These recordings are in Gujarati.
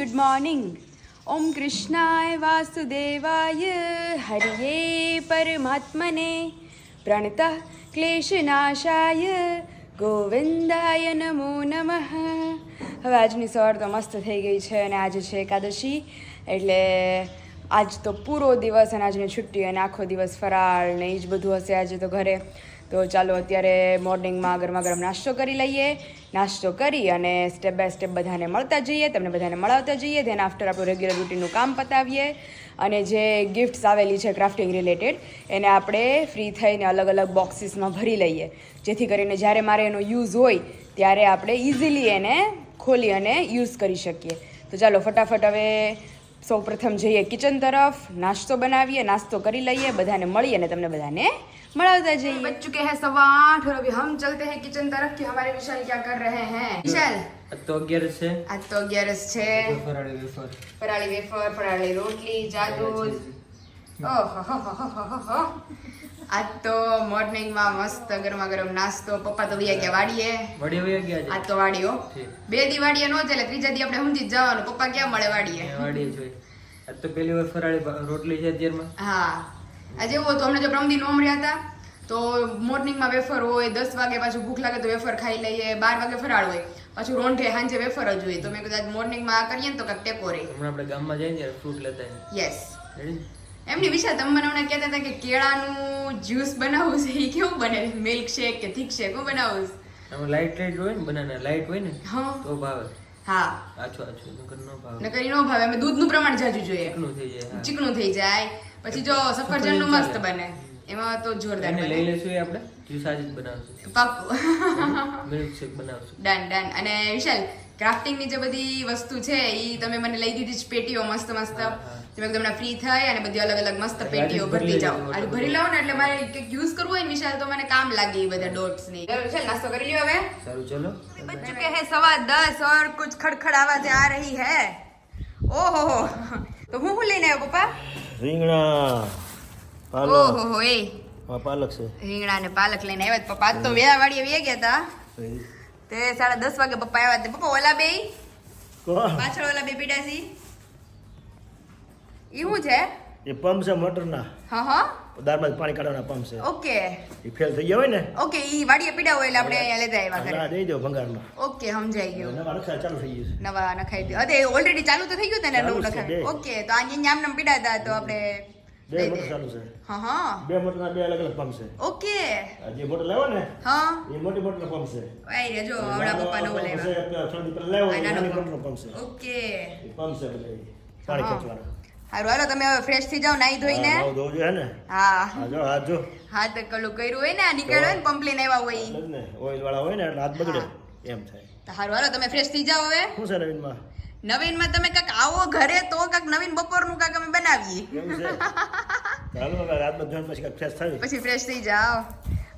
a મોર્નિંગ ઓમ કૃષ્ણાય વાસુદેવાય હરિયે પરમાત્મને Paramatmane ક્લેશનાશાય ગોવિંદાય નમો નમઃ હવે આજની સવાર તો મસ્ત થઈ ગઈ છે અને આજે છે એકાદશી. એટલે આજ તો પૂરો દિવસ અને આજની છુટ્ટી અને આખો દિવસ ફરાળ ને એ જ બધું હશે આજે તો ઘરે. તો ચાલો અત્યારે મોર્નિંગમાં ગરમા ગરમ નાસ્તો કરી લઈએ. નાસ્તો કરી અને સ્ટેપ બાય સ્ટેપ બધાને મળતા જઈએ, તમને બધાને મળાવતા જઈએ. ધેન આફ્ટર આપણું રેગ્યુલર રૂટીનનું કામ પતાવીએ. અને જે ગિફ્ટ્સ આવેલી છે ક્રાફ્ટિંગ રિલેટેડ એને આપણે ફ્રી થઈને અલગ અલગ બોક્સીસમાં ભરી લઈએ. જેથી કરીને જ્યારે મારે એનો યુઝ હોય, ત્યારે આપણે ઇઝીલી એને ખોલી અને યુઝ કરી શકીએ. તો ચાલો ફટાફટ હવે સૌ પ્રથમ જઈએ કિચન તરફ. નાસ્તો બનાવીએ, નાસ્તો કરી લઈએ, બધાને મળીએ અને તમને બધાને बढ़ाता जाइए। बज चुके हैं सवा आठ और अभी हम चलते हैं किचन तरफ कि हमारे विशाल क्या कर रहे हैं। विशाल। તો અગિયારસ છે આજ તો અગિયારસ છે ફરાળી વેફર ફરાળી વેફર ફરાળી રોટલી જાદુલ આજ તો મોર્નિંગમાં મસ્ત ગરમા ગરમ નાસ્તો પપ્પા તો વૈયા ગયા વાડીએ. વાડીએ વૈયા ગયા આજ તો વાડીઓ. બે દી વાડીએ નો ચાલે ત્રીજા દી આપણે સમજી જવાનું. પપ્પા ક્યાં મળે વાડીએ? વાડીએ જોઈએ આજ તો પેલી વાર ફરાળી રોટલી છે અત્યારમાં? હા. આજે એવું હતું અમને જો પ્રમદી નોમર્યા હતા તો મોર્નિંગમાં વેફર હોય દસ વાગે પાછું ભૂખ લાગે તો વેફર ખાઈ લઈએ બાર વાગે ફરાળ હોય. પાછું રોંઢે સાંજે વેફર જ હોય. તો મેં કદાચ મોર્નિંગમાં આ કરીએ ને તો કાંઈક ટેકો રહે. હમણાં આપણે ગામમાં જઈએ ને ફ્રૂટ લેતા યસ એમની વિશે તમે મને હમણાં કહેતા હતા કે કેળાનું જ્યુસ બનાવવું છે એ કેવું બને? મિલ્ક શેક કે થીક શેક હું બનાવું? આમાં લાઈટ લાઈટ હોય ને બનાના લાઈટ હોય ને હા. તો ભાવે. હા. આછું આછું નકર નો ભાવે. નકર નો ભાવે. અમે દૂધનું પ્રમાણ જાજુ જોઈએ. ચીકણું થઈ જાય ચીકણું થઈ જાય. પછી જો સફરજનનું મસ્ત બને. એમાં તો જોરદાર બને. લઈ લેશું એ આપણે? જ્યુસ આજે જ બનાવશું. પાકું મિલ્ક શેક બનાવશું. ડન ડન અને વિશાલ ક્રાફ્ટિંગની જે બધી વસ્તુ છે એ તમે મને લઈ દીધી જ પેટીઓ મસ્ત મસ્ત. તમે તમને ફ્રી થાય અને બધી અલગ અલગ મસ્ત પેટીઓ ભરતી જાઓ. આજે ભરી લાવો ને એટલે મારે કંઈક યુઝ કરવું હોય ને વિશાલ તો મને કામ લાગે એ બધા ડોટ્સની. વિશાલ નાસ્તો કરી લ્યો હવે. સારું ચલો. બચ ચુકે હે સવા દસ ઓર કુછ ખડખડ આવાજ આ રહી હે. ઓહો हो હું હું લઈને આવ્યો પપ્પા? રીંગણા પાલક. ઓહો એ. આ પાલક છે. રીંગણા ને પાલક લઈને આવ્યા પપ્પા. આજ તો વેળા વાડીએ વે ગયા હતા તે સાડા દસ વાગે પપ્પા આવ્યા હતા પપ્પા ઓલા બે પાછળ ઓલા બે પીડાસી ઈ હું છે? એ પંપ છે મોટરના. હા હા. દાળમાં પાણી કાઢવાના પંપ છે. ઓકે. એ ફેલ થઈ ગયો હોય ને? ઓકે ઈ વાડીએ પીડા હોય એટલે આપણે અહીંયા લેતા આવ્યા ના ઘરે દઈ દો ભંગારમાં. ઓકે સમજાઈ ગયું. નવા નખાઈ ચાલુ થઈ ગયું નવા નખાઈ દો. અરે ઓલરેડી ચાલુ તો થઈ ગયું ને નવું નખાઈ. ઓકે તો આ નામ નામ પીડા હતા તો આપણે બે મોટર ચાલુ છે. હા હા. બે મોટરના બે અલગ અલગ પંપ છે. ઓકે. જે મોટર લેવો ને હા. એ મોટી મોટરનો પંપ છે. આઈ રે જો હમણાં પપ્પા નો લેવા છે, થોડી પેલા લાવો નાની મોટર પંપ. છે. ઓકે. પંપ છે બધા. પાણી. ખેંચવાના. હારું હાલો તમે હવે ફ્રેશ થઈ જાઓ નાઈ ધોઈને. ને હા હા જો હાથ જો હા તો કલું કર્યું હોય ને આ નીકળ્યો હોય ને પંપલીન આવ્યા હોય ઓઇલ વાળા હોય ને એટલે હાથ બગડે. એમ થાય. તો હારું હાલો તમે ફ્રેશ થઈ જાઓ હવે. શું છે નવીનમાં? નવીનમાં તમે કાક આવો ઘરે તો કાક નવીન બપોરનું કાક અમે બનાવીએ. ચાલો હવે રાત જોઈને પછી ફ્રેશ થાય. પછી ફ્રેશ થઈ જાઓ.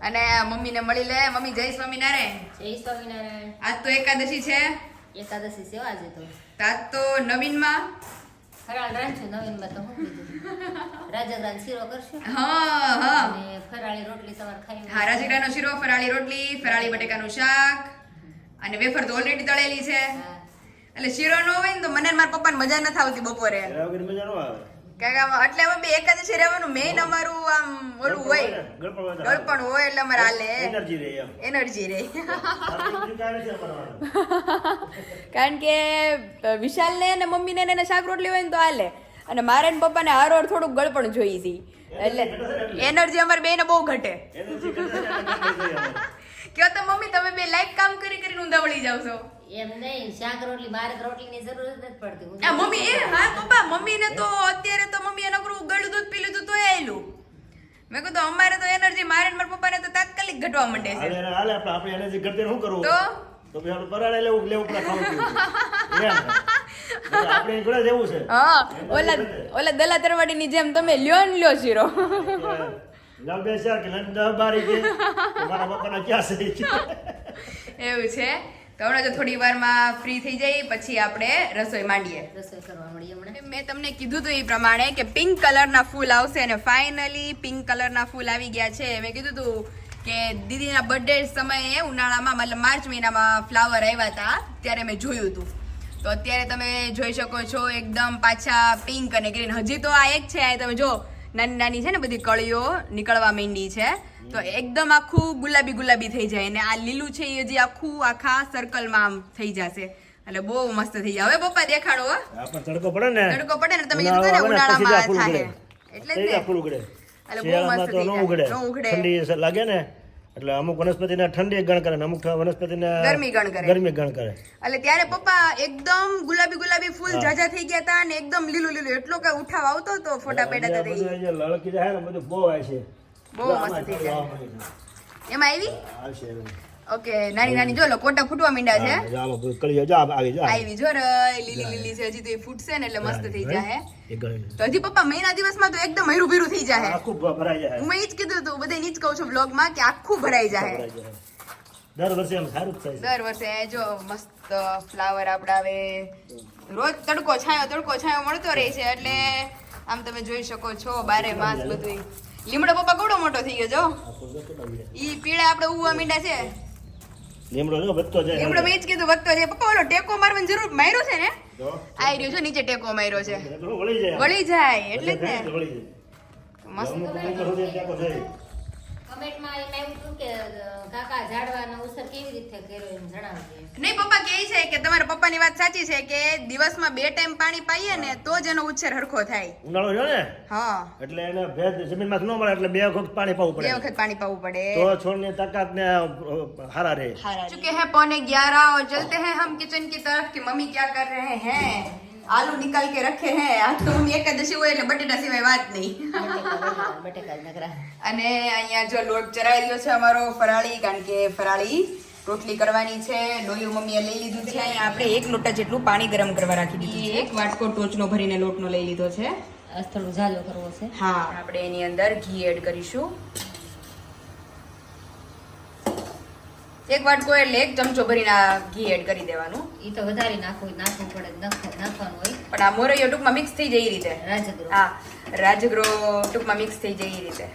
અને મમ્મીને મળી લે. મમ્મી જય સ્વામિનારાયણ. જય સ્વામિનારાયણ. આજ તો એકાદશી છે. એકાદશી સેવા આજે તો. તો આજ તો નવીનમાં ફરાળ રાંધશું નવીનમાં તો હું કીધું. રાજગરાન શીરો કરશું. હા હા. અને ફરાળી રોટલી સવાર ખાઈ હા રાજગરાનો શીરો ફરાળી રોટલી ફરાળી બટેકાનું શાક અને વેફર તો ઓલરેડી તળેલી છે. એટલે શીરો નો હોય ને તો મને મારા પપ્પાને મજા નથી આવતી બપોરે. મજા ન આવે. કારણ એટલે અમે બે એકાદશી રહેવાનું. મેઇન અમારું આમ ઓલું હોય. ગળપણ હોય ને, એટલે અમારે હાલે એનર્જી રહે એનર્જી. કારણ કે વિશાલ ને અને મમ્મી ને એને શાક રોટલી હોય ને તો હાલે. અને મારે ને પપ્પાને હાર વાર થોડુંક ગળપણ જોઈએ છે એટલે? એનર્જી અમારે બેને બહુ ઘટે. કયો તો મમ્મી તમે બે લાઈક કામ કરી કરીને ઊંધાવળી જાવ છો. એમ નહીં શાક રોટલી બારે રોટલીની જરૂર જ નથી પડતી. આ મમ્મી એ હા પપ્પા મમ્મીને તો અત્યારે તો મમ્મીએ નકરું ગળું દૂધ પીલું લીધું તોય આયલું. મેં કીધું અમારે તો એનર્જી મારે ને મારા પપ્પાને તો તાત્કાલિક ઘટવા માંડે છે. હાલે હાલે આપણે આપણી એનર્જી ઘટે શું કરવું? તો? તો પછી આપણે પરાળે લેવું લેવું પડે ખાવું પીવું. એમ. એટલે આપણે અહીં ઘોડે છે. હા ઓલા ઓલા દલા તરવાડીની જેમ તમે લ્યો ને લ્યો શીરો. નવ બે ચાર કે દસ બાર કે મારા પપ્પાના ક્યાં છે એવું છે? તો હમણાં જો થોડી વારમાં ફ્રી થઈ જઈએ પછી આપણે રસોઈ માંડીએ. રસોઈ કરવા મળીએ હમણાં. મેં તમને કીધું હતું એ પ્રમાણે કે પિંક કલરના ફૂલ આવશે અને ફાઇનલી પિંક કલરના ફૂલ આવી ગયા છે. મેં કીધું હતું કે દીદીના બર્થડે સમયે ઉનાળામાં મતલબ માર્ચ મહિનામાં ફ્લાવર આવ્યા હતા ત્યારે મેં જોયું હતું તો અત્યારે તમે જોઈ શકો છો એકદમ પાછા પિંક અને ગ્રીન હજી તો આ એક છે આ તમે જો નાની નાની છે ને બધી કળીઓ નીકળવા માંડી છે. તો એકદમ આખું ગુલાબી ગુલાબી થઈ જાય અને આ લીલું છે એ જે આખું આખા સર્કલમાં આમ થઈ જશે. એટલે બહુ મસ્ત થઈ જાય. હવે પપ્પા દેખાડો હો. તડકો પડે ને? તડકો પડે ને તમે કીધું ને ઉનાળામાં થાય. એટલે એટલે બહુ મસ્ત થઈ જાય. ઉગડે. ઠંડી લાગે ને? એટલે અમુક વનસ્પતિને ઠંડી ગણ કરે ને અમુક વનસ્પતિને ગરમી ગણ કરે. ગરમી ગણ કરે. એટલે ત્યારે પપ્પા એકદમ ગુલાબી ગુલાબી ફૂલ જાજા થઈ ગયા હતા અને એકદમ લીલું લીલું એટલો કે ઉઠાવ આવતો તો ફોટા પેડા થઈ જે લળકી જાય ને બધું બહુ આવે છે. બહુ મસ્ત થઈ જાય. એમાં આવી? આવશે. ઓકે નાની નાની જો લો કોટા ફૂટવા મીંડા છે. ચાલો તો કળી જા આવી જા. આવી જો રે લીલી લીલી છે હજી તો એ ફૂટશે ને એટલે મસ્ત થઈ જાય તો હજી પપ્પા મહિના દિવસમાં તો એકદમ હૈરું ભીરું થઈ જાય આખું ભરાઈ જાય હું એ જ કીધું તો બધે નીચ કહું છું બ્લોગમાં કે આખું ભરાઈ જાય દર વર્ષે એમ સારું જ થાય દર વર્ષે જો મસ્ત ફ્લાવર આપડા આવે રોજ તડકો છાયો તડકો છાયો મળતો રહે છે એટલે આમ તમે જોઈ શકો છો બારે માસ બધું લીમડો પપ્પા કેવડો મોટો થઈ ગયો જો. ઈ પીળા આપણે ઉવા મીંડા છે. લીમડો જો વધતો જાય લીમડો મેં જ કીધું વધતો જાય. પપ્પા ઓલો ટેકો મારવાની જરૂર માર્યો છે ને? આઈ રહ્યો છે નીચે ટેકો માર્યો છે. વળી જાય. વળી જાય એટલે જ ને. મસ્ત કમેન્ટમાં એમ કે છે કે તમારા પપ્પાની વાત સાચી છે કે દિવસમાં બે ટાઈમ પાણી પાઈએ ને તો જ એનો ઉછેર હરખો થાય. ઉનાળો જો ને? હા. એટલે એને ભેજ જમીનમાં ન મળે એટલે બે વખત પાણી પાવું પડે. બે વખત પાણી પાવું પડે. તો છોડની તાકાત ને હારા રહે. ચૂકે હે પોને 11 ઓર ચલતે હે હમ કિચન કી તરફ કે મમ્મી ક્યા કર રહે હે? आलू निकाल के रखे हैं आज तो મમ્મી એકાદશી હોય એટલે બટેટા સિવાય વાત નહીં બટેકા બટેકા નકરા અને અહીંયા જો લોટ ચરાઈ રહ્યો છે અમારો ફરાળી કારણ કે ફરાળી રોટલી કરવાની છે લોયું મમ્મીએ લઈ લીધું છે અહીંયા આપણે એક લોટા જેટલું પાણી ગરમ કરવા રાખી દીધું છે એક વાટકો ટોચનો ભરીને લોટનો લઈ લીધો છે આજ થોડું ઝાલો કરવો છે હા આપણે એની અંદર ઘી એડ કરીશું એક વાટકો એટલે એક ચમચો ભરીને આ ઘી એડ કરી દેવાનું. એ તો વધારે નાખવું નાખવું પડે નાખ- નાખવાનું હોય. પણ આ મોરૈયો ટૂંકમાં મિક્સ થઈ જાય એ રીતે. રાજગરો હા રાજગરો ટૂંકમાં મિક્સ થઈ જાય એ રીતે.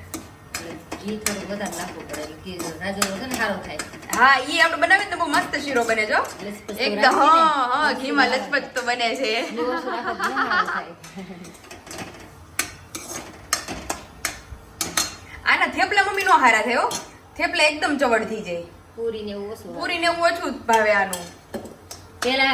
ઘી થોડું વધારે નાખવું પડે ઘી રાજગરો ને સારો થાય. હા એ આપણે બનાવીએ તો બહુ મસ્ત શીરો બને જો. એકદમ હા હા ઘીમાં લચપચ તો બને છે. આના થેપલા મમ્મી નો હારા થયો થેપલા એકદમ ચવડ થઈ જાય. પૂરી ને એવું ઓછું પૂરી ને એવું ઓછું જ ભાવે આનું. પેલા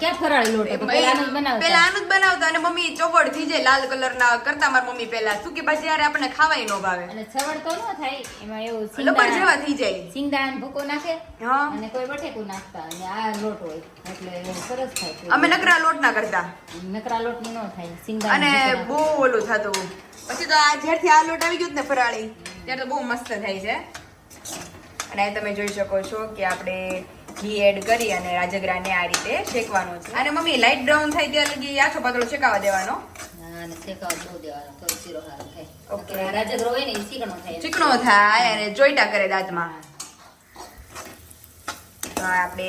ક્યાં ફરાળી લોટ પેલા આનું જ બનાવતા. પેલા આનું જ બનાવતા અને મમ્મી ચોવડ થઈ જાય લાલ કલર ના કરતા માર મમ્મી પેલા સૂકી ભાજી હારે આપણને ખાવાય નો ભાવે. અને છવડ તો ન થાય એમાં એવું લબર જેવા થઈ જાય. સિંગદાણા ભૂકો નાખે અને કોઈ બટેકું નાખતા અને આ લોટ હોય. એટલે સરસ થાય અમે નકરા લોટ ના કરતા. નકરા લોટ નો ન થાય અને બહુ ઓલું થતું. પછી તો આ જ્યારથી આ લોટ આવી ગયો ને ફરાળી ત્યારે તો બહુ મસ્ત થાય છે. અને તમે જોઈ શકો છો કે આપણે ઘી એડ કરી અને રાજગરાને આ રીતે શેકવાનું છે. અને મમ્મી લાઈટ બ્રાઉન થાય ત્યાં લગી આછો પાતળો શેકાવા દેવાનો? ચીકણો થાય અને જોઈટા કરે દાંતમાં. આપણે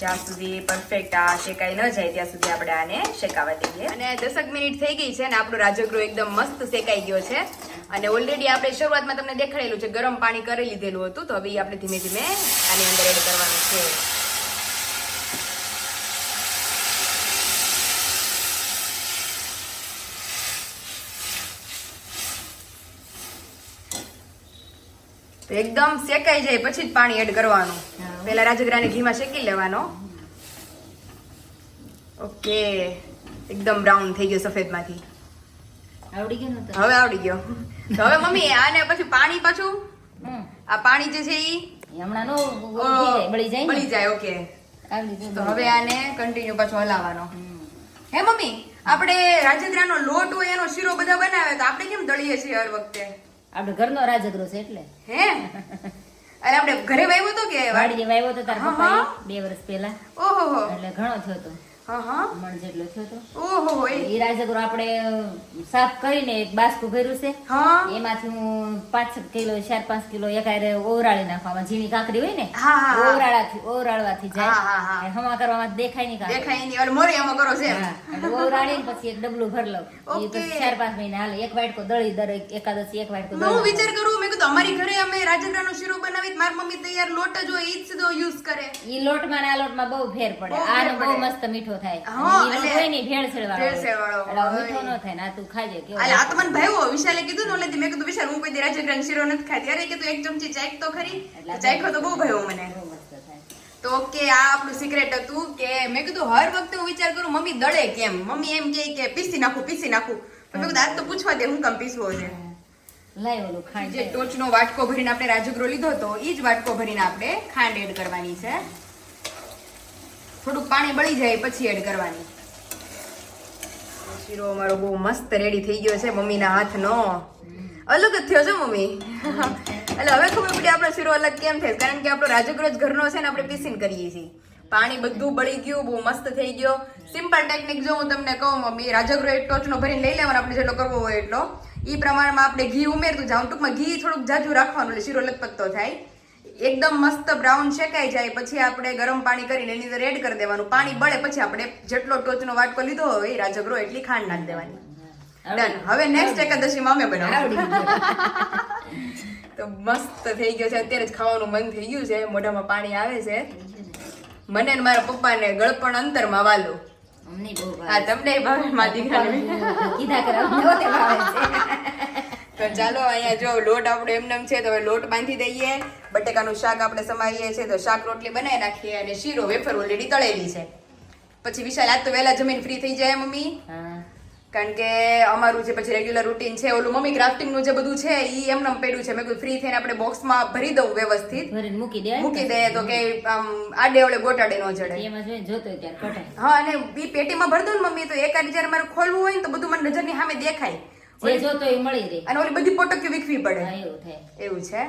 જ્યાં સુધી પરફેક્ટ આ શેકાઈ ન જાય, ત્યાં સુધી આપણે આને શેકાવા દઈએ. અને દસક મિનિટ થઈ ગઈ છે અને આપણો રાજગરો એકદમ મસ્ત શેકાઈ ગયો છે. અને ઓલરેડી આપણે શરૂઆતમાં તમને દેખાડેલું છે, ગરમ પાણી કરી લીધેલું હતું, તો હવે આપણે ધીમે ધીમે આની અંદર એડ કરવાનું છે. એકદમ શેકાઈ જાય, પછી જ પાણી એડ કરવાનું. પહેલા રાજગરાને ઘીમાં શેકી લેવાનો. ઓકે. એકદમ બ્રાઉન થઈ ગયો સફેદમાંથી. આવડી ગયો હવે આવડી ગયો. તો હવે મમ્મી આને પછી પાણી પાછું? આ પાણી જે છે ઈ? હમણાં નો બળી જાય બળી જાય ઓકે. તો હવે આને કન્ટિન્યુ પાછો હલાવવાનો. હે મમ્મી આપણે રાજગરાનો લોટ હોય એનો શીરો બધા બનાવે તો આપણે કેમ દળીએ છીએ હર વખતે? આપણે ઘરનો રાજગરો છે એટલે. હે? અરે આપણે ઘરે વાવ્યો તો કે વાડીએ વાવ્યો તો તાર પપ્પાએ બે વર્ષ પહેલા. ઓહો એટલે ઘણો થયો તો. મણ જેટલો થયો તો. ઓહો એ. એ આપણે સાફ કરીને એક બાસ્કું ભર્યું છે. એમાંથી હું પાંચ કિલો ચાર પાંચ કિલો એકારે ઓવરાળી નાખવામાં ઝીણી કાકડી હોય ને. ઓવરાળાથી ઓવરાળવાથી જાય. હમા કરવામાં દેખાય નહીં દેખાય નહીં. ઓલે મોરિયામાં કરો છે ઓવરાળી પછી એક ડબલું ભર લઉં. એ પછી ચાર પાંચ મહિના હાલે. એક વાટકો દળી દરેક એકાદશી એક વાટકો હું વિચાર કરું અમારી ઘરે અમે રાજગરાનો શીરો બનાવી મારી મમ્મી તૈયાર લોટ જ હોય ઈ જ સીધો યુઝ કરે. ઈ લોટમાં ને લોટમાં બહુ ફેર પડે. આનો બહુ મસ્ત મીઠો થાય. હા, એટલે હોય ને ઈ ભેળસેળ વાળો ભેળસેળ વાળો એટલે આવો હોય. મીઠો ન થાય ના તું ખાજે કેવો અલે આ તો મને ભાઈઓ વિશાલે કીધું ને મેં કીધું વિશાલ હું કોઈ દી રાજગરાનો શીરો નથી ખાતી. અરે કીધું એક ચમચી ચાઈક તો ખરી. તો તો બહુ ભાઈઓ મને. તો કે આ આપણું સિક્રેટ હતું કે મેં કીધું હર વખતે હું વિચાર કરું મમ્મી દળે કેમ? મમ્મી એમ કે પીસી નાખું પીસી નાખું. તો મેં કીધું આજ તો પૂછવા દે હું કેમ પીસવો છે? લાય ખાંડ જે ટોચનો વાટકો ભરીને આપણે રાજગરો લીધો હતો એ જ વાટકો ભરીને આપણે ખાંડ એડ કરવાની છે. થોડુંક પાણી બળી જાય પછી એડ કરવાની. શીરો અમારો બહુ મસ્ત રેડી થઈ ગયો છે મમ્મીના હાથનો. અલગ જ થયો છે મમ્મી. એટલે હવે ખબર પડી આપણો શીરો અલગ કેમ થાય કારણ કે આપણો રાજગરો જ ઘરનો છે ને આપણે પીસીને કરીએ છીએ. પાણી બધું બળી ગયું બહુ મસ્ત થઈ ગયો. સિમ્પલ ટેકનિક જો હું તમને કહું મમ્મી રાજગરો એક ટોચનો ભરીને લઈ લેવાનો આપણે જેટલો કરવો હોય એટલો. એ પ્રમાણમાં આપણે ઘી ઉમેરતું જાઉં. ટૂંકમાં ઘી થોડુંક જાજુ રાખવાનું એટલે શીરો લથપથતો થાય. એકદમ મસ્ત બ્રાઉન શેકાઈ જાય પછી આપણે ગરમ પાણી કરીને એની અંદર એડ કરી દેવાનું. પાણી બળે પછી આપણે જેટલો ટોચનો વાટકો લીધો હોય એ રાજગરો એટલી ખાંડ નાખી દેવાની. ડન હવે નેક્સ્ટ એકાદશીમાં અમે બનાવું. તો મસ્ત થઈ ગયો છે. અત્યારે જ ખાવાનું મન થઈ ગયું છે. મોઢામાં પાણી આવે છે. મને મારા પપ્પાને ગળપણ અંતરમાં વાલો. અમને બહુ ભાવે. તમને ભાવે મારા દીકરાને કીધા કરે અમને પોતે ભાવે છે. તો ચાલો અહીંયા જો લોટ આપણો એમનેમ છે તો હવે લોટ બાંધી દઈએ. બટેકાનું શાક આપણે સમાવીએ છીએ તો શાક રોટલી બનાવી નાખીએ અને શીરો વેફર ઓલરેડી તળેલી છે. પછી વિશાલ આજ તો વહેલા જમીન ફ્રી થઈ જાય મમ્મી? હા. કારણ કે અમારું જે પછી રેગ્યુલર રૂટીન છે ઓલું મમ્મી ક્રાફ્ટિંગનું જે બધું છે એ એમને પડ્યું છે. મેં કોઈ ફ્રી થઈને આપણે બોક્સમાં ભરી દઉં વ્યવસ્થિત. મૂકી દે મૂકી દે તો કે આમ આડે ઓળે ગોટાડે ન જડે. એમાં જોઈને જોતો ત્યારે હા અને ઈ પેટીમાં ભરી દઉં ને મમ્મી તો એકાદ જયારે મારે ખોલવું હોય ને તો બધું મને નજરની સામે દેખાય. જે જોતો એ મળી રહે. અને ઓલી બધી પોટકીઓ વીખવી પડે. એવું છે.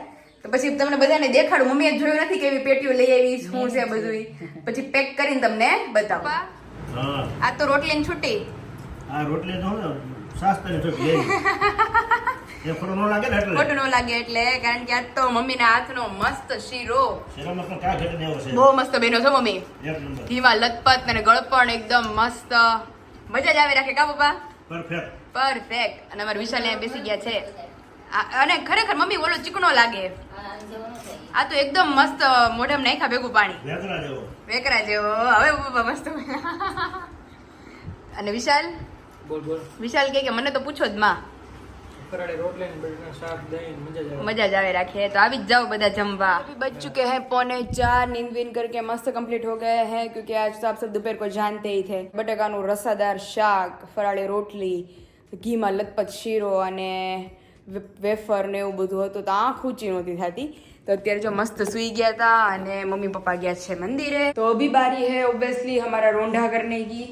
તો પછી તમને બધાને દેખાડું. મમ્મીએ જોયું નથી કે એવી પેટીઓ લઈ આવી શું છે બધું પછી પેક કરીને તમને બતાવું. આ તો રોટલી છૂટી આ રોટલી તો ને શાસ્ત્રની લેવી. એ ખોટો ન લાગે એટલે. ખોટો ન લાગે એટલે કારણ કે આ તો મમ્મીના હાથનો મસ્ત શીરો. શેરામાં પણ કા ઘટે એવો છે. બહુ મસ્ત બેનો છે મમ્મી. એક નંબર. ઘીમાં લથપથ અને ગળપણ એકદમ મસ્ત. મજા જ આવે રાખે કા પપ્પા? પરફેક્ટ પરફેક્ટ અને અમાર વિશાલ અહીંયા બેસી ગયા છે. અને ખરેખર મમ્મી ઓલો ચીકણો લાગે. આ તો એકદમ મસ્ત મોઢામાં નાખ્યા ભેગું પાણી. વેકરા જેવો. હવે મસ્ત. અને વિશાલ? વિશાલ કે મને તો પૂછો જ માં. મજા જ આવે. રાખે तो આવી જ બધા જમવા. अभी बज चुके हैं पौने चार नींद वींद करके मस्त कंप्लीट हो गए हैं क्योंकि आज तो आप सब दोपहर को जानते ही थे બટાકાનું રસાદાર શાક ફરાળી રોટલી ઘીમાં લથપથ શીરો અને વેફર ને એવું બધું હતું તો આંખ ઊંચી નહોતી થતી. તો અત્યારે જો મસ્ત સુઈ ગયા તા અને મમ્મી પપ્પા ગયા છે મંદિરે. તો અભી બારી હે ઓબ્વિયસલી અમારા રોંઢા કરને કી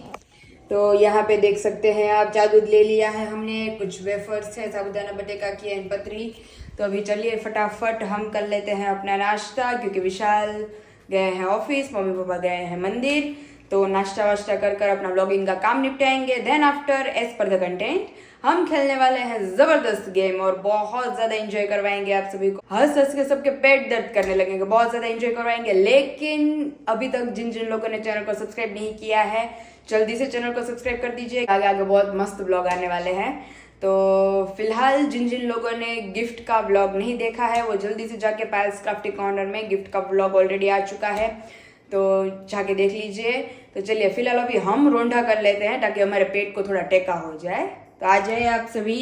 तो यहाँ पे देख सकते हैं आप, जादू ले लिया है हमने, कुछ वेफर्स है, साबुदाना बटेका की एंड पतरी। तो अभी चलिए फटाफट हम कर लेते हैं अपना नाश्ता, क्योंकि विशाल गए हैं ऑफ़िस मम्मी पापा गए हैं मंदिर। तो नाश्ता वाश्ता कर कर अपना ब्लॉगिंग का काम निपटाएँगे. Then after as per the content हम खेलने वाले हैं ज़बरदस्त गेम और बहुत ज़्यादा एंजॉय करवाएँगे आप सभी को. हंस हंस के सबके पेट दर्द करने लगेंगे, बहुत ज़्यादा एंजॉय करवाएँगे. लेकिन अभी तक जिन जिन लोगों ने चैनल को सब्सक्राइब नहीं किया है, जल्दी से चैनल को सब्सक्राइब कर दीजिए. आगे आगे बहुत मस्त ब्लॉग आने वाले हैं. तो फ़िलहाल जिन जिन लोगों ने गिफ्ट का ब्लॉग नहीं देखा है, वो जल्दी से जाके पायल्स क्राफ्टी कॉर्नर में गिफ्ट का ब्लॉग ऑलरेडी आ चुका है. तो जाके देख लीजिए तो चलिए फिलहाल अभी हम रोंढा कर लेते हैं ताकि हमारे पेट को थोड़ा टेका हो जाए तो आ जाइए आप सभी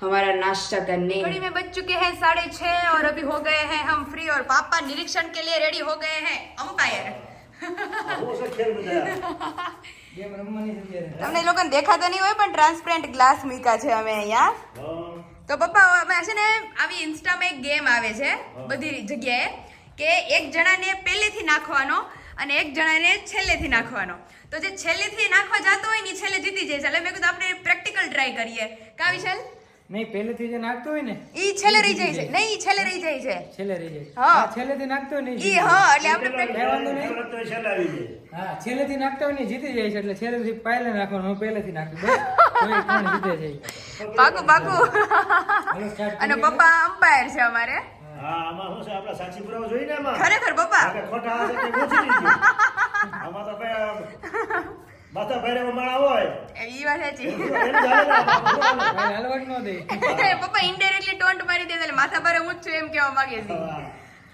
हमारा नाश्ता करने घड़ी में बज चुके हैं साढ़े छः और अभी हो गए हैं हम फ्री और पापा निरीक्षण के लिए रेडी हो गए हैं अंपायर આવો છે ખેલ બધા ગેમ રમવાની છે અત્યારે તમને એ લોકોને દેખાતા નહીં હોય પણ ટ્રાન્સપરન્ટ ગ્લાસ મૂક્યા છે અમે અહીંયા હા તો પપ્પા અમે છે ને આવી ઇન્સ્ટામાં એક ગેમ આવે છે બધી જગ્યાએ કે એક જણાને પહેલેથી નાખવાનો અને એક જણાને છેલ્લેથી નાખવાનો. તો જે છેલ્લેથી નાખવા જતો હોય ને છેલ્લે જીતી જાય છે. એટલે મેં કીધું આપણે પ્રેક્ટિકલ ટ્રાય કરીએ. કા વિશાલ? નહીં પહેલેથી જે નાખતો હોય ને ઈ છેલ્લે રહી જાય છે. નહીં ઈ છેલ્લે રહી જાય છે. છેલ્લે રહી જાય હા. છેલ્લેથી નાખતો હોય ને ઈ હા એટલે આપણે પ્રેક્ટિકલ નહીં. છેલ્લે આવી જાય. હા છેલ્લેથી નાખતો હોય ને જીતી જાય છે. એટલે છેલ્લેથી પહેલે નાખવાનું હું પહેલેથી નાખી બસ. તોય કોણ જીતે છે? પાકું પાકું. અને. પપ્પા અમ્પાયર છે અમારે. હા આમાં શું છે? આપણા સાચી પુરાવો જોઈને આમાં? ખરેખર પપ્પા? આપણે ખોટા હશે તે પૂછી લીધું. આમાં તો ભાઈ માથા ભારે માળા હોય. એ વાત સાચી. ચાલે ને દે. પપ્પા ઇનડાયરેક્ટલી ટોન્ટ મારી દે એટલે માથા ભરે હું જ છું એમ કહેવા માંગે છે.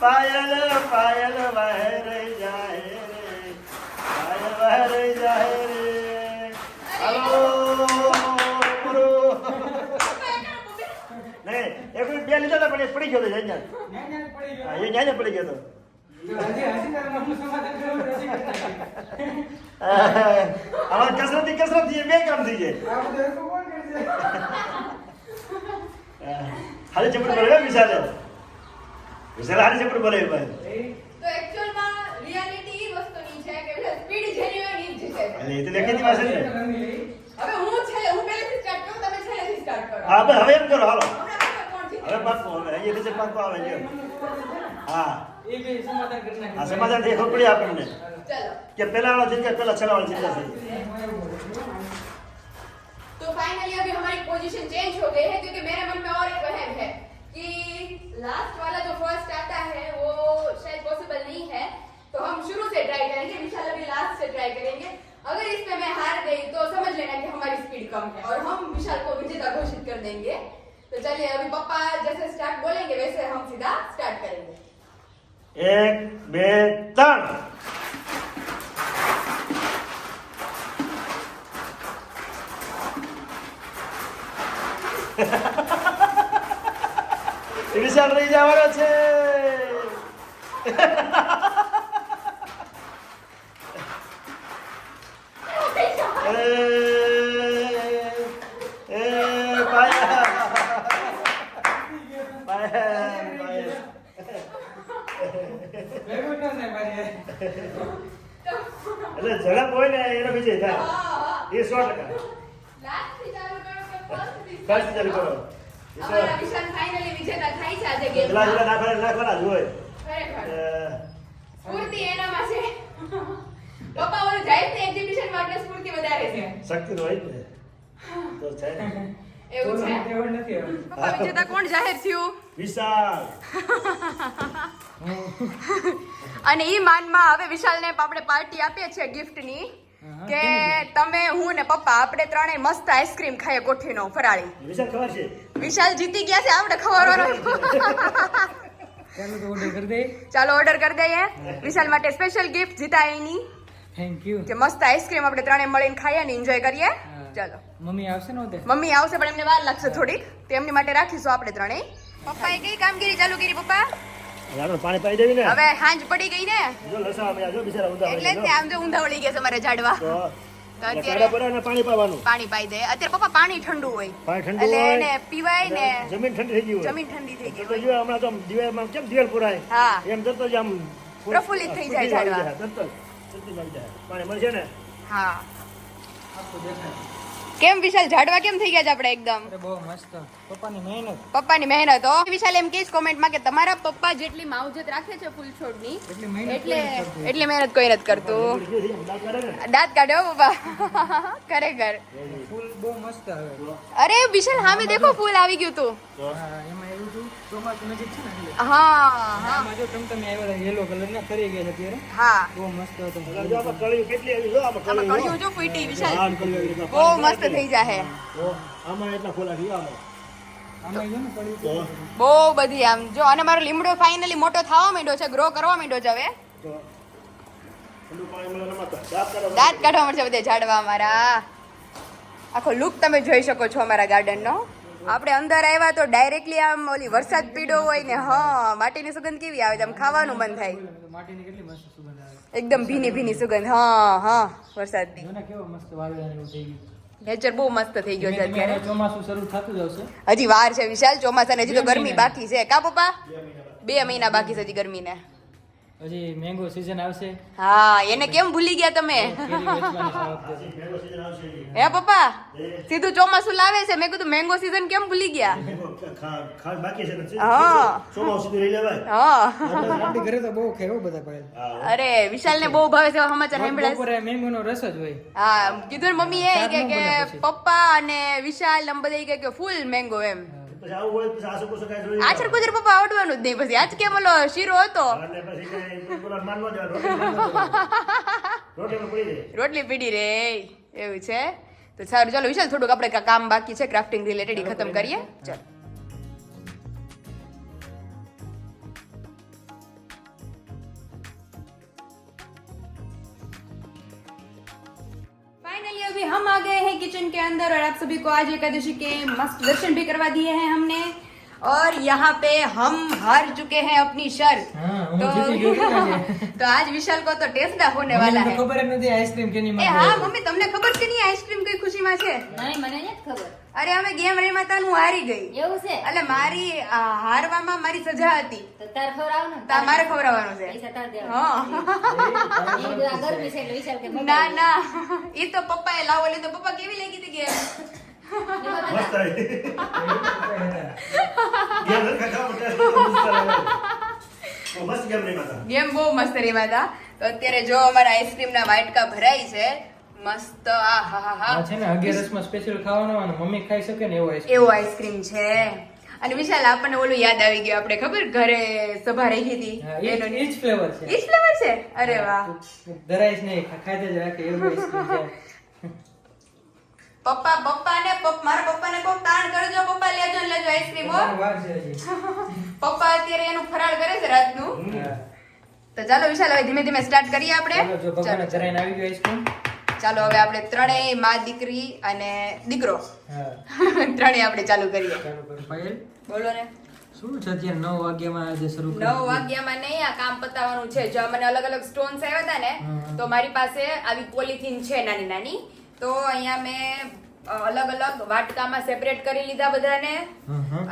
પાયલ પાયલ વહેર જાય રે પાયલ વહેર જાય રે હલો પૂરો. નહીં એક મિનિટ બે લીધા હતા પણ પડી ગયો હતો જાય એ જ્યાં પડી ગયો હતો. આમાં કસરતી કસરતી બે કામ થઈ જાય હાલે ચપડ ભરે વિશાલે વિશાલે હાલે ચપડ ભરે ભાઈ તો એક્ચ્યુઅલ માં રિયાલિટી એ વસ્તુની છે કે એટલે સ્પીડ જેની હોય ની જ છે એટલે એ તો લેખિત ભાષા છે હવે હું છે હું પહેલેથી સ્ટાર્ટ કરું તમે છેલ્લેથી સ્ટાર્ટ કરો હા હવે એમ કરો હાલો હવે પાકો હવે અહીંયા જે પાકો આવે છે હા એ બે સમાધાન કરી નાખ્યું આ સમાધાન દેખો પડી આપણને ચલો કે પહેલા વાળો જીતે પહેલા છેલ્લા વાળો જીતે तो फाइनली अभी हमारी पोजीशन चेंज हो गई है, क्योंकि मेरे मन में और एक वहम है कि लास्ट वाला जो फ़र्स्ट आता है, वो शायद पॉसिबल नहीं है। तो हम शुरू से ट्राई करेंगे, इंशाल्लाह भी लास्ट से ट्राई करेंगे। अगर इसमें मैं हार गई तो समझ लेना कि हमारी स्पीड कम है, और हम विशाल को विजेता घोषित कर देंगे। तो चलिए, अभी पापा जैसे स्टार्ट बोलेंगे, वैसे हम सीधा स्टार्ट करेंगे। एक बे વિશાલ રહી જવાનો છે. એટલે ઝડપ હોય ને એનો વિજય થાય. એ સો ટકા. ફર્સ્ટ ચાલુ કરો ફાઇનલી વિજેતા થાય છે આજે ગેમ એટલા એટલા નાખવાના નાખવાના જ હોય. સ્ફૂર્તિ એનામાં છે. પપ્પા ઓલું જાય છે એક્ઝિબિશન માટે સ્ફૂર્તિ વધારે છે. શક્તિ તો હોય ને. તો છે એવું છે. પપ્પા વિજેતા કોણ જાહેર થયું? વિશાલ. અને ઈ માનમાં હવે વિશાલને આપણે પાર્ટી આપીએ છીએ ગિફ્ટની કે તમે હું ને પપ્પા આપણે ત્રણેય મસ્ત આઈસ્ક્રીમ ખાઈએ કોઠીનો ફરાળી. વિશાલ ખબર છે? વિશાલ જીતી ગયા છે આપણે ખબર ચાલો ઓર્ડર કરી દઈએ. વિશાલ માટે સ્પેશિયલ ગિફ્ટ જીતાઈની થેન્ક યુ કે મસ્ત આઈસ્ક્રીમ આપણે ત્રણેય મળીને ખાઈએ ને એન્જોય કરીએ. ચાલો. મમ્મી આવશે ને મમ્મી આવશે પણ એમને વાર લાગશે થોડીક. તો એમની માટે રાખીશું આપણે ત્રણેય પપ્પાએ કઈ કામગીરી ચાલુ કરી પપ્પા? હવે આપણે પાણી પાઈ દેવી ને? હવે હાંજ પડી ગઈ ને. જો જો એટલે આમ તો ઊંધા વળી ગયા છે મારે ઝાડવા. અત્યારે પાણી પાવાનું. પાણી પાઈ દે. અત્યારે પપ્પા પાણી ઠંડુ હોય. પાણી ઠંડુ એટલે એને પીવાય ને જમીન ઠંડી થઈ ગઈ હોય. જમીન ઠંડી થઈ ગઈ તો હોય. હમણાં તો દિવાળીમાં કેમ દિવાળ પુરાય? હા. એમ તરત જ આમ પ્રફુલ્લિત થઈ જાય ઝાડવા. જાય. પાણી મળશે ને? હા. આખું દેખાય. કેમ વિશાલ ઝાડવા કેમ થઈ ગયા છે આપણે એકદમ? બહુ મસ્ત. પપ્પાની મહેનત. પપ્પાની મહેનત હો. વિશાલ એમ કહીશ કોમેન્ટમાં કે તમારા પપ્પા જેટલી માવજત રાખે છે ફૂલ છોડની એટલે. એટલી મહેનત કોઈ નથી કરતું. દાંત કાઢે ને દાંત કાઢે હો પપ્પા. ખરેખર. ફૂલ બહુ મસ્ત આવે અરે વિશાલ હામે દેખો ફૂલ આવી ગયું તું. તો હા, એમાં એવું હતું ચોમાસું નજીક છે ને હા હા. જો ટમટમી આવ્યા હતા yellow ના ફરી ગયા અત્યારે હા. બહુ મસ્ત હતો. જો આમાં કળીઓ કેટલી આવી જો આમાં આમાં કળિયું જો ફૂટી વિશાલ. આમ કળીઓ આવી. રીતે બહુ મસ્ત નાખી થઈ જાહે. આમાં એટલા ખોલા થઈ આમાં આમાં જો ને પડી તો બહુ બધી આમ જો અને મારો લીમડો ફાઇનલી મોટો થવા માંડ્યો છે ગ્રો કરવા માંડ્યો છે હવે. દાંત કાઢવા મળશે. બધે ઝાડવા અમારા. આખો લુક તમે જોઈ શકો છો અમારા ગાર્ડનનો આપણે અંદર આવ્યા તો ડાયરેક્ટલી આમ ઓલી વરસાદ પીડો હોય ને હા માટીની સુગંધ કેવી આવે છે? આમ ખાવાનું મન થાય. માટીની કેટલી મસ્ત સુગંધ આવે. એકદમ ભીની ભીની સુગંધ હા હા વરસાદની. ને નેચર બહુ મસ્ત થઈ ગયો છે અત્યારે. ચોમાસું શરૂ થતું જ આવશે હજી વાર છે વિશાલ ચોમાસાને હજી તો ગરમી બાકી છે. કા પપ્પા? બે મહિના બાકી છે હજી ગરમીને. હજી મેંગો સીઝન આવશે. હા એને કેમ ભૂલી ગયા તમે. મેંગો. હે પપ્પા? સીધું ચોમાસું લાવે છે. મેં કીધું મેંગો સીઝન કેમ ભૂલી ગયા? મેંગો ખા- ખા બાકી છે ને હા. ચોમાસું લઈ લેવાય? હા. ઘરે તો બહુ ખાય બધા પાયલ અરે વિશાલ ને બહુ ભાવે છે સમાચાર સાંભળ્યા છે. બપોરે મેંગોનો રસ જ હોય. હા કીધું ને મમ્મી એ કે ન. પપ્પા અને વિશાલ ને બધા કે કે ફૂલ મેંગો એમ. પછી આવું હોય પછી આસુ કુસુ કાંઈ જોઈએ આચર કુચર પપ્પા આવડવાનું જ નહીં. પછી આજ કેમ ઓલો શીરો હતો? અને પછી કાંઈ બોલા માનવા દેવાનું. રોટલી પડી. રોટલી પીડી રે. એવું છે? તો સારું ચાલો વિશાલ થોડુંક આપણે કામ બાકી છે ક્રાફ્ટિંગ રિલેટેડ ખતમ કરીએ. ચાલો. किचन के अंदर और आप सभी को आज एकादशी के मस्त दर्शन भी करवा दिए हैं हमने और यहाँ पे हम हार चुके हैं अपनी शर्त હા હું तो જીતી ગયો કેટલા છે? तो आज विशाल को तो टेस्ट होने वाला મને है તો ખબર જ નથી આઈસ્ક્રીમ કેની એ માં હા મમ્મી તમને ખબર છે નહીં આઈસ્ક્રીમ કઈ ખુશીમાં છે નહીં મને નથી ખબર અરે અમે ગેમ રમ્યા તા ને હું હારી ગઈ એવું છે એટલે મારી આ, હારવામાં મારી સજા હતી તો તાર ખવડાવો ને તા મારે ખવડાવવાનું છે પૈસા તાર દેવા હા એ બધું આ ગરમી છે એટલે વિશાલ કે ના ના એ તો પપ્પાએ લાવો લીધો પપ્પા કેવી લાગી હતી ગેમ મસ્ત આવી. ગેમ તો મસ્ત આવે. બહુ મસ્ત ગેમ રમ્યા. ગેમ બહુ મસ્ત રમ્યા હતા. તો અત્યારે જો અમારા આઈસ્ક્રીમ ના વાટકા ભરાય છે મસ્ત આ હા હા હા. છે ને અગિયારસમાં સ્પેશિયલ ખાવાનો અને મમ્મી ખાઈ શકે ને એવો આઈસ્ક્રીમ એવો આઈસ્ક્રીમ છે. અને વિશાલ આપણને ઓલું યાદ આવી ગયું આપણે ખબર? ઘરે સભા રહી હતી. એનો- ઈચ ફ્લેવર છે. ઈચ ફ્લેવર છે? અરે વાહ. ધરાઈશ નહીં ખાઈ જ રાખે એવું આઈસ્ક્રીમ છે. પપ્પા પપ્પા ને પપ્પા ને પપ્પાને કોક તાણ કરજો પપ્પા લેજો ને લેજો આઈસ્ક્રીમ હો. પપ્પા અત્યારે એનું ફરાળ કરે છે રાતનું. નું તો ચાલો વિશાલ હવે ધીમે ધીમે સ્ટાર્ટ કરીએ આપણે. ચાલો, જો ભગવાને ચાલો. જરાઈને આવી ગયો આઈસ્ક્રીમ ચાલો હવે આપણે ત્રણેયમાં દીકરી અને દીકરો. ત્રણેય આપણે ચાલુ કરીએ. બોલો ને. શું છે અત્યારે નવ વાગ્યામાં આજે શરૂ નવ વાગ્યામાં નહીં આ કામ પતાવવાનું છે. જો મને અલગ અલગ સ્ટોન્સ આવ્યા હતા ને તો મારી પાસે આવી પોલિથીન છે નાની નાની તો અહીંયા મેં અલગ અલગ વાટકામાં સેપરેટ કરી લીધા બધાને.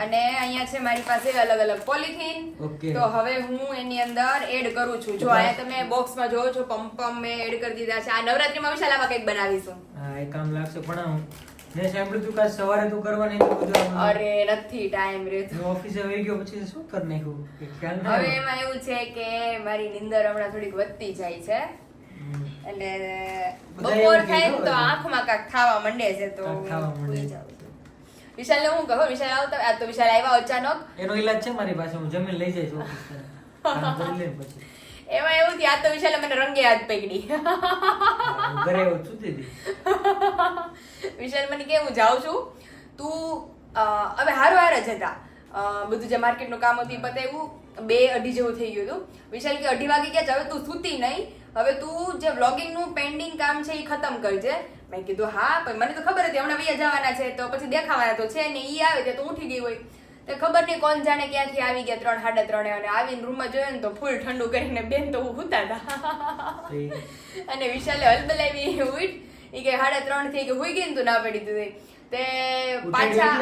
અને અહીંયા છે મારી પાસે અલગ અલગ પોલિથીન તો હવે હું એની અંદર એડ કરું છું. જો અહીંયા તમે બોક્સમાં જોવો છો પમ પમ મેં એડ કરી દીધા છે. આ નવરાત્રીમાં વિશાલ આવા કંઈક બનાવીશું. હા એ કામ લાગશે પણ મેં સાંભળ્યું તું કાલ સવારે તું કરવાની બધું અરે નથી ટાઈમ રે તો. ઓફિસે વહી ગયો પછી શું કરી નાખ્યું? હવે એમાં એવું છે કે મારી નિંદર હમણાં થોડીક વધતી જાય છે. એટલે બપોર થાય તો આંખમાં કાંક ખાવા માંડે છે તો વિશાલ. વિશાલને હું કહું વિશાલ આવતા આ તો વિશાલ આવ્યા અચાનક. એનો ઈલાજ છે મારી પાસે? હું જમીન લઈ જઈશ એમાં એવું થયું આ તો વિશાલ મને રંગે હાથ પકડી. ઘરે એવું વિશાલ મને કે હું જાઉં છું. તું હવે હારો હાર જ હતા. બધું જે માર્કેટનું કામ હતું એ પતાવ્યું બે અઢી જેવું થઈ ગયું હતું. વિશાલ કે અઢી વાગે ક્યાં જાવ? તું સૂતી નહીં. હવે તું જે વ્લોગિંગનું પેન્ડિંગ કામ છે એ ખતમ કરજે. મેં કીધું હા પણ મને તો ખબર હતી હમણાં વૈયા જવાના છે તો પછી દેખાવાના તો છે ને એ આવે તો ઉઠી ગઈ હોય. તે ખબર નહીં કોણ જાણે ક્યાંથી આવી ગયા ત્રણ સાડા ત્રણે અને આવીને રૂમમાં જોયો ને તો ફૂલ ઠંડુ કરીને બેન તો હુતા હતા. અને વિશાલે હલબલાવી ઉઠ એ કે સાડા ત્રણથી કે હુઈ ગઈ ને તું ના પડી દીધી તે પાછા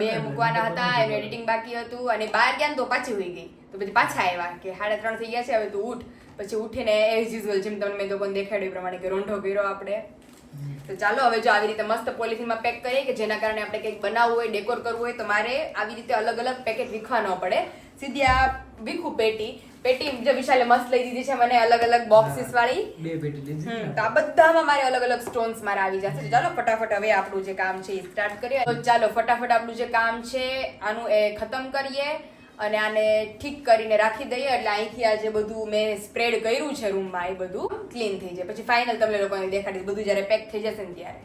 બે મૂકવાના હતા એનું એડિટિંગ બાકી હતું અને બહાર ગયા ને તો પાછી હોઈ ગઈ. તો પછી પાછા આવ્યા કે સાડા ત્રણ થઈ ગયા છે હવે તું ઉઠ. પછી ઉઠીને એઝ યુઝ્યુઅલ જેમ તમને મેં તો પણ દેખાડ્યું પ્રમાણે કે રોંઢો કર્યો આપણે. તો ચાલો હવે જો આવી રીતે મસ્ત પોલિથીનમાં પેક કરીએ કે જેના કારણે આપણે કંઈક બનાવવું હોય ડેકોર કરવું હોય તો મારે આવી રીતે અલગ અલગ પેકેટ વીખવા ન પડે. સીધી આ વીખું પેટી. પેટી જે વિશાલે મસ્ત લઈ દીધી છે મને અલગ અલગ બોક્સીસ વાળી. બે પેટી લીધી. તો આ બધામાં મારે અલગ અલગ સ્ટોન્સ મારે આવી જશે. ચાલો ફટાફટ હવે આપણું જે કામ છે એ સ્ટાર્ટ કરીએ. તો ચાલો ફટાફટ આપણું જે કામ છે આનું એ ખતમ કરીએ. અને આને ઠીક કરીને રાખી દઈએ. એટલે અહીંથી આ જે બધું મેં સ્પ્રેડ કર્યું છે રૂમમાં એ બધું ક્લીન થઈ જાય. પછી ફાઇનલ તમને લોકોને દેખાડીશ. બધું જ્યારે પેક થઈ જશે ને ત્યારે.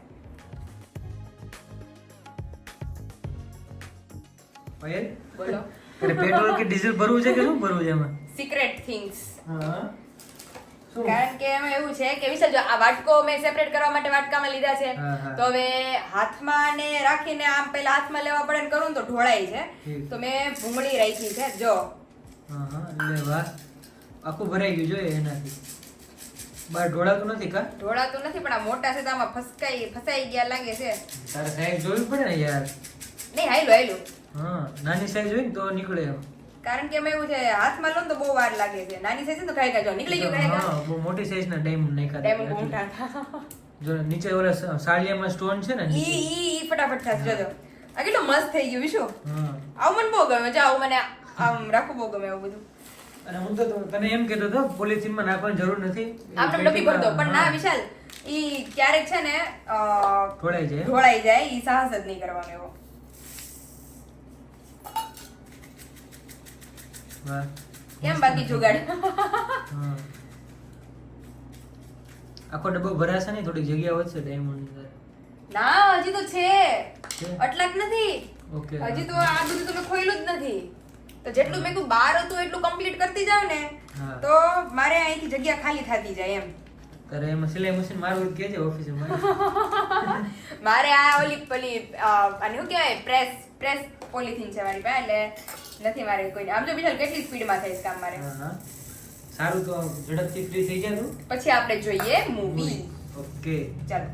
બોલો. પેટ્રોલ કે ડીઝલ ભરવું છે કે શું ભરવું છે એમાં? સિક્રેટ થિંગ્સ હા. કારણ કે એમાં એવું છે કે વિશાલ જો આ વાટકો મેં સેપરેટ કરવા માટે વાટકામાં લીધા છે. તો હવે હાથમાં ને રાખીને આમ પેલા હાથમાં લેવા પડે ને કરું તો ઢોળાય છે. તો મેં ભૂંગળી રાખી છે જો. હા હા આખું ભરાઈ ગયું જોઈએ એનાથી. બાર ઢોળાતું નથી કા? ઢોળાતું નથી પણ આ મોટા છે તો આમાં ફસકાઈ ફસાઈ ગયા લાગે છે. તારે સાઈઝ જોવી પડે ને યાર? નહીં હાઈલું હાયલું હા નાની સાઈઝ હોય ને તો નીકળે એમ. કારણ કે એમાં એવું છે હાથમાં લો તો બહુ વાર લાગે છે. નાની સાઈઝ તો ખાઈ જાઓ નીકળી ગયું હા બહુ મોટી સાઈઝ ના ડાયમંડ ડાયમંડ નાખ્યા મોટા જો નીચે ઓલા સાળિયામાં સ્ટોન છે ને ઈ ઈ ઈ ફટાફટ થશે જોજો આ કેટલું મસ્ત થઈ ગયું વિશુ. આવું મને બહુ ગમે છે આવું મને આમ રાખવું બહુ ગમે એવું બધું. અને હું તો તને એમ કહેતો હતો પોલિથીનમાં નાખવાની જરૂર નથી. આપણે ડબ્બી ભરતો પણ ના વિશાલ ઈ ક્યારેક છે ને ઢોળાઈ જાય. ઢોળાઈ જાય ઈ સાહસ જ નહીં કરવાનો એવો. કેમ બાકી જુગાડ? આખો ડબ્બો ભરાશે નહીં થોડી જગ્યા વધશે ડાયમંડ ના હજી તો છે? અટલાક નથી. ઓકે હજી તો આ બધું તમે ખોયલું જ નથી. તો જેટલું મેં કીધું બાર હતું એટલું કમ્પ્લીટ કરતી જાવ ને તો મારે અહીંથી જગ્યા ખાલી થતી જાય એમ. તારે એમાં સિલાઈ મશીન મારવું કે છે ઓફિસે મારે આ ઓલી પેલી અને શું કહેવાય? પ્રેસ પ્રેસ પોલિથીન છે મારી પાસે એટલે નથી મારે કોઈ. આમ તો વિશાલ કેટલી સ્પીડમાં થાય કામ મારે. સારું તો ઝડપથી ફ્રી થઈ જાય પછી આપણે જોઈએ મૂવી ઓકે ચાલો.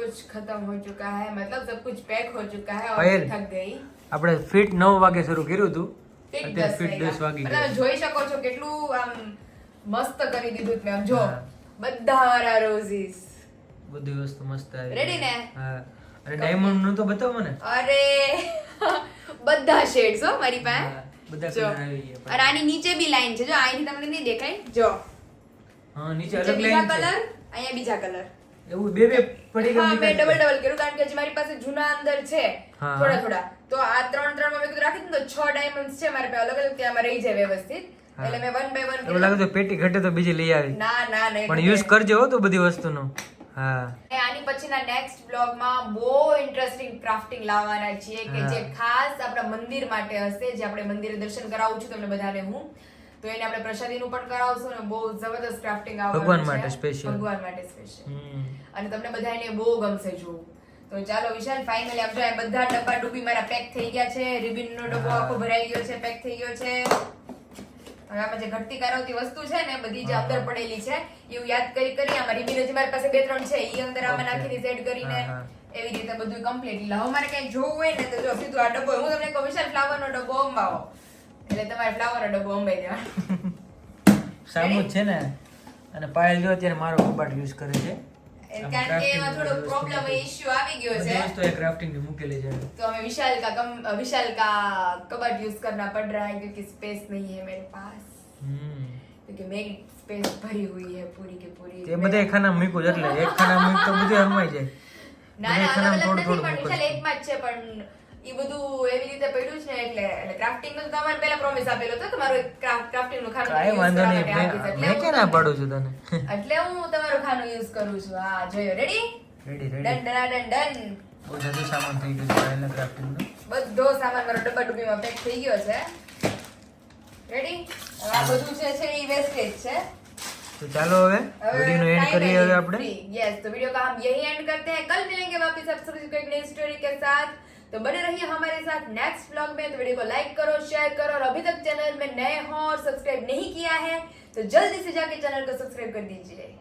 कुछ खत्म हो चुका है मतलब सब कुछ पैक हो चुका है और पायल। थक गई આપણે ફિટ નવ વાગે શરૂ કર્યું હતું ફિટ અત્યારે દસ ફિટ દસ વાગ્યા. વાગી મતલબ ગયા જોઈ શકો છો કેટલું આમ મસ્ત કરી દીધું છે મેં આમ જો હા. બધા મારા રોઝીસ બધી વસ્તુ મસ્ત આવી Ready ને? હા અને ડાયમંડ નું તો બતાવો મને અરે બધા શેડ્સ હો મારી પાસે હા, બધા જો. colour આવી ગયા. અને આની નીચે બી લાઈન છે જો અહીંથી તમને નહીં દેખાય જો હા નીચે નીચે અલગ બીજા લાઈન કલર છે અહીંયા બીજા કલર એવું બે બે પડી ગયું મેં ડબલ ડબલ કર્યું કારણ કે હજી મારી પાસે જૂના અંદર છે થોડા થોડા. તો આ ત્રણ ત્રણમાં મેં કીધું રાખી દીધું તો છ ડાયમંડ્સ છે મારી અલગ અલગ ત્યાંમાં રહી જાય વ્યવસ્થિત. એટલે મેં વન બાય એવું લાગે તો પેટી ઘટે તો બીજી લઈ આવી. ના ના નહીં પણ યુઝ કરજો હો તો બધી વસ્તુનો. હા. આની પછીના નેક્સ્ટ બ્લોગમાં બહુ ઇન્ટરેસ્ટિંગ ક્રાફ્ટિંગ લાવવાના છીએ કે જે ખાસ આપણા મંદિર માટે હશે જે આપણે મંદિરે દર્શન કરાવું છું તમને બધાને હું. તો એને આપણે પ્રસાદીનું પણ કરાવશું ને બહુ જબરદસ્ત ક્રાફ્ટિંગ આવવાનું ભગવાન માટે સ્પેશિયલ ભગવાન માટે સ્પેશિયલ અને તમને બધાને બહુ ગમશે જોવું. તો ચાલો વિશાલ ફાઇનલી આમ જો આ બધા ડબ્બા ડૂબી મારા પેક થઈ ગયા છે. રિબિન નો ડબ્બો આખો ભરાઈ ગયો છે પેક થઈ ગયો છે. હવે આમાં જે ઘટતી કરાવતી વસ્તુ છે ને બધી જે. અંદર પડેલી છે. એવું યાદ કરી કરી આમાં રિબિન હજી મારી પાસે બે ત્રણ છે. એ અંદર આમાં નાખી નાખીને સેટ કરીને. એવી રીતે બધું કમ્પ્લીટ એટલે હવે મારે કઈ જોવું હોય ને તો જો સીધું આ ડબ્બો. હું તમને કહું વિશાલ ફ્લાવર નો ડબ્બો અંબાવો. એટલે તમારે ફ્લાવર નો ડબ્બો અંબાઈ દેવાનો સામું જ છે ને અને પાયલ જો અત્યારે મારો કબાટ યુઝ કરે છે એ કારણ કે એમાં થોડો પ્રોબ્લેમ ઇશ્યુ આવી ગયો છે બધી વસ્તુ એ crafting ની મૂકેલી છે तो हमें विशाल का कम विशाल का कबर्ड यूज करना पड़ रहा है क्योंकि स्पेस नहीं है मेरे पास હમ. क्योंकि मेरी स्पेस भरी हुई है पूरी की पूरी તે બધા ખાના મૂક્યું છે એટલે એક ખાના મૂક તો બધું હમાઈ જાય ના બધા ના ખાનામાં અલગ અલગ થોડું નથી થોડું પણ મૂકવું વિશાલ એકમાં જ છે પણ ઈ બધું એવી રીતે પડ્યું છે ને એટલે એટલે ક્રાફ્ટિંગ નું તમારે પહેલા પ્રોમિસ આપેલો હતો તમારું એક ક્રાફ્ટિંગ નું ખાનું કાંઈ use વાંધો કરવા નહીં માટે મેં આપીશ. એટલે મેં હું ક્યાં ના તમને- પાડું છું તને એટલે હું તમારું ખાનું યુઝ કરું છું હા જોયો ready ready done ready done done done બહુ જાજુ સામાન થઈ ગયું છે પાયલના crafting નું બધો સામાન મારો ડબ્બા ડુબ્બીમાં પેક થઈ ગયો છે રેડી આ બધું છે છે એ વેસ્ટેજ છે તો ચાલો હવે વિડીયો નો એન્ડ કરીએ હવે આપણે यस तो वीडियो का हम यही एंड करते हैं कल मिलेंगे वापस आप सभी को एक नई स्टोरी के साथ तो बने रहिए हमारे साथ नेक्स्ट व्लॉग में तो वीडियो को लाइक करो शेयर करो और अभी तक चैनल में नए हो और सब्सक्राइब नहीं किया है तो जल्दी से जाके चैनल को सब्सक्राइब कर दीजिए